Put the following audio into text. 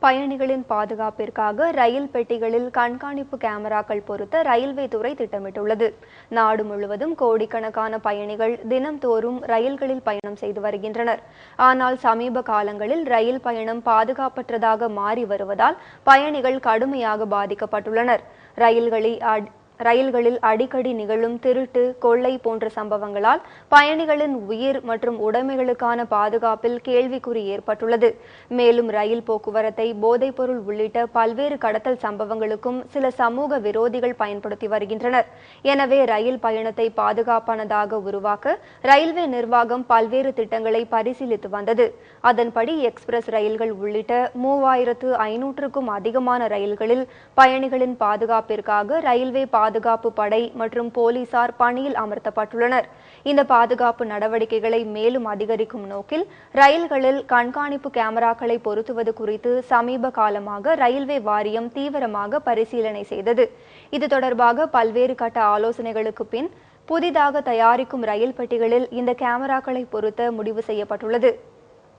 பயணிகளின் பாதுகாப்பிற்காக ரயில் பெட்டிகளில் கண்காணிப்பு கேமராக்கள் பொருத்த ரயில்வே துறை திட்டமிட்டுள்ளது. நாடு முழுவதும் கோடிக்கணக்கான பயணிகள் தினம்தோறும் ரயில்களில் பயணம் செய்து வருகின்றனர். ஆனால் சமீப காலங்களில் ரயில் பயணம் பாதுகாப்பற்றதாக மாறி வருவதால் பயணிகள் கடுமையாக பாதிக்கப்பட்டுள்ளனர். ரயில்களை அடி- ரயில்களில் அடிக்கடி நிகழும் திருட்டு கொள்ளை போன்ற சம்பவங்களால் பயணிகளின் உயிர் மற்றும் உடைமைகளுக்கான பாதுகாப்பில் கேள்விக்குறி ஏற்பட்டுள்ளது. மேலும் ரயில் போக்குவரத்தை போதைப்பொருள் உள்ளிட்ட பல்வேறு கடத்தல் சம்பவங்களுக்கும் சில சமூக விரோதிகள் பயன்படுத்தி வருகின்றனர். எனவே ரயில் பயணத்தை பாதுகாப்பானதாக உருவாக்க ரயில்வே நிர்வாகம் பல்வேறு திட்டங்களை பரிசீலித்து வந்தது. அதன்படி எக்ஸ்பிரஸ் ரயில்கள் உள்ளிட்ட மூவாயிரத்து ஐநூற்றுக்கும் அதிகமான ரயில்களில் பயணிகளின் பாதுகாப்பிற்காக ரயில்வே பாதுகாப்பு படை மற்றும் போலீசார் பணியில் அமர்த்தப்பட்டுள்ளனர். இந்த பாதுகாப்பு நடவடிக்கைகளை மேலும் அதிகரிக்கும் நோக்கில் ரயில்களில் கண்காணிப்பு கேமராக்களை பொருத்துவது குறித்து சமீப காலமாக ரயில்வே வாரியம் தீவிரமாக பரிசீலனை செய்தது. இது தொடர்பாக பல்வேறு கட்ட ஆலோசனைகளுக்கு பின் புதிதாக தயாரிக்கும் ரயில் பெட்டிகளில் இந்த கேமராக்களை பொருத்த முடிவு செய்யப்பட்டுள்ளது.